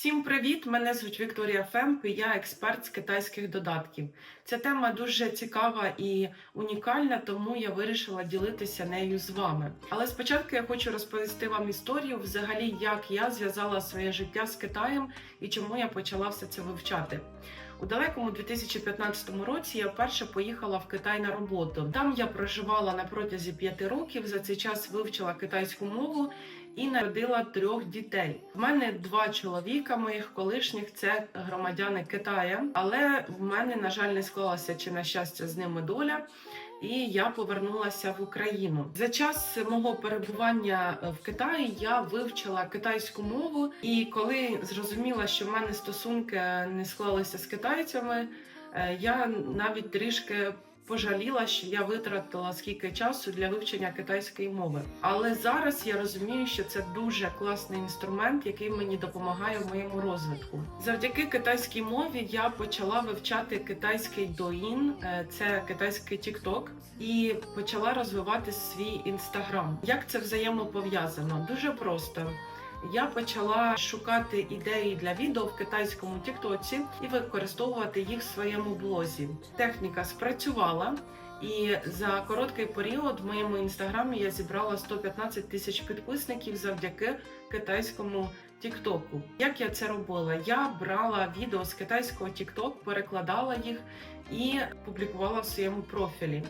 Всім привіт! Мене звуть Вікторія Фемп, і я експерт з китайських додатків. Ця тема дуже цікава і унікальна, тому я вирішила ділитися нею з вами. Але спочатку я хочу розповісти вам історію, взагалі, як я зв'язала своє життя з Китаєм і чому я почала все це вивчати. У далекому 2015 році я вперше поїхала в Китай на роботу. Там я проживала на протязі п'яти років. За цей час вивчила китайську мову і народила трьох дітей. В мене два чоловіка, моїх колишніх це громадяни Китаю, але в мене, на жаль, не склалася чи на щастя з ними доля. І я повернулася в Україну за час мого перебування в Китаї. Я вивчила китайську мову, і коли зрозуміла, що в мене стосунки не склалися з китайцями, е, я навіть трішки пожаліла, що я витратила скільки часу для вивчення китайської мови. Але зараз я розумію, що це дуже класний інструмент, який мені допомагає в моєму розвитку. Завдяки китайській мові я почала вивчати китайський доїн, е, це китайський TikTok, і почала розвивати свій інстаграм. Як це взаємопов'язано? Дуже просто. Я почала шукати ідеї для відео в китайському тіктоці і використовувати їх в своєму блозі. Техніка спрацювала, і за короткий період в моєму інстаграмі я зібрала 115 тисяч підписників завдяки китайському тіктоку. Як я це робила? Я брала відео з китайського тікток, перекладала їх і публікувала в своєму профілі.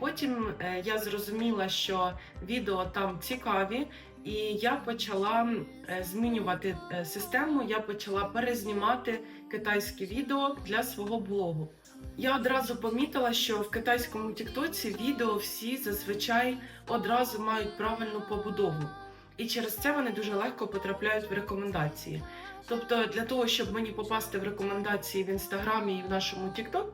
Потім е, я зрозуміла, що відео там цікаві, і я почала е, змінювати е, систему. Я почала перезнімати китайські відео для свого блогу. Я одразу помітила, що в китайському тіктоці відео всі зазвичай одразу мають правильну побудову. І через це вони дуже легко потрапляють в рекомендації. Тобто, для того, щоб мені попасти в рекомендації в інстаграмі і в нашому TikTok,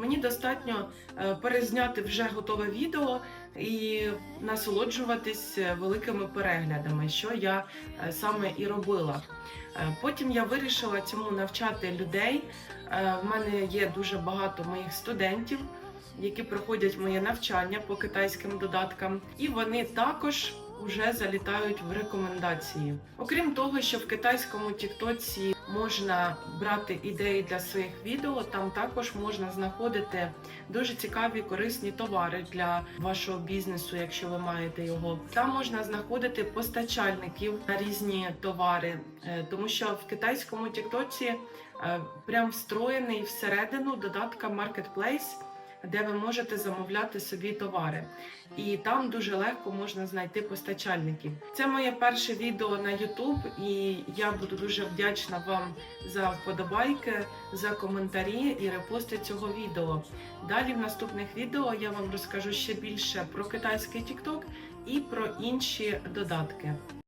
мені достатньо е, перезняти вже готове відео і насолоджуватись е, великими переглядами, що я е, саме і робила. Потім я вирішила цьому навчати людей. В мене є дуже багато моїх студентів, які проходять моє навчання по китайським додаткам, і вони також вже залітають в рекомендації. Окрім того, що в китайському тіктоці можна брати ідеї для своїх відео, там також можна знаходити дуже цікаві корисні товари для вашого бізнесу, якщо ви маєте його. Там можна знаходити постачальників на різні товари, е, тому що в китайському тіктоці е, прям встроєний всередину додатка Marketplace, де ви можете замовляти собі товари. І там дуже легко можна знайти постачальників. Це моє перше відео на YouTube, і я буду дуже вдячна вам за вподобайки, за коментарі і репости цього відео. Далі в наступних відео я вам розкажу ще більше про китайський TikTok і про інші додатки.